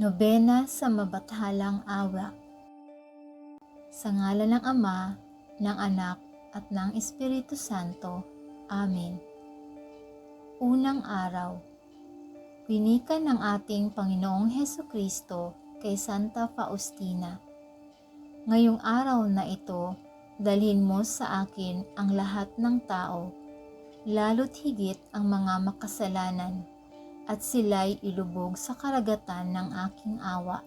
Nobena sa Mabathalang Awa Sa ngala ng Ama, ng Anak, at ng Espiritu Santo. Amen. Unang araw Winikan ng ating Panginoong Heso Kristo kay Santa Faustina. Ngayong araw na ito, dalhin mo sa akin ang lahat ng tao, lalo't higit ang mga makasalanan, at sila'y ilubog sa karagatan ng aking awa.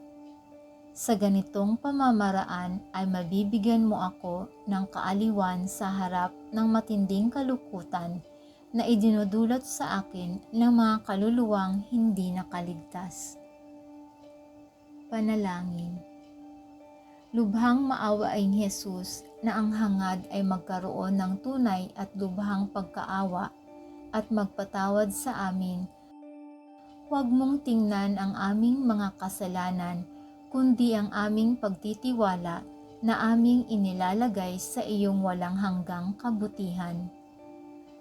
Sa ganitong pamamaraan ay mabibigyan mo ako ng kaaliwan sa harap ng matinding kalukutan na idinudulot sa akin ng mga kaluluwang hindi nakaligtas. Panalangin Lubhang maawaing Jesus na ang hangad ay magkaroon ng tunay at lubhang pagkaawa at magpatawad sa amin. Huwag mong tingnan ang aming mga kasalanan, kundi ang aming pagtitiwala na aming inilalagay sa iyong walang hanggang kabutihan.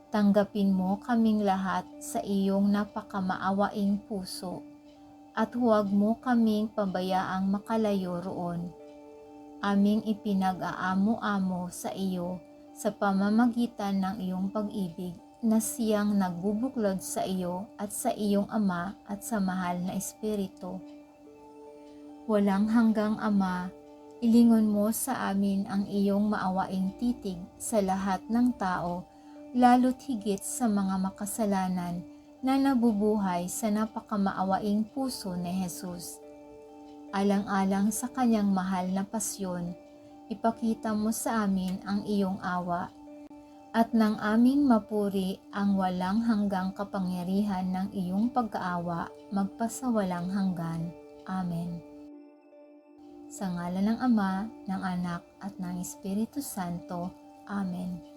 Tanggapin mo kaming lahat sa iyong napakamaawaing puso at huwag mo kaming pabayaang makalayo roon. Aming ipinag-aamo-amo sa iyo sa pamamagitan ng iyong pag-ibig na siyang nagbubuklod sa iyo at sa iyong Ama at sa mahal na Espiritu. Walang hanggang Ama, ilingon mo sa amin ang iyong maawaing titig sa lahat ng tao, lalo't higit sa mga makasalanan na nabubuhay sa napakamaawaing puso ni Jesus. Alang-alang sa kanyang mahal na pasyon, ipakita mo sa amin ang iyong awa at nang aming mapuri ang walang hanggang kapangyarihan ng iyong pagkaawa magpasawalang hanggan. Amen. Sa ngala ng Ama, ng Anak at ng Espiritu Santo. Amen.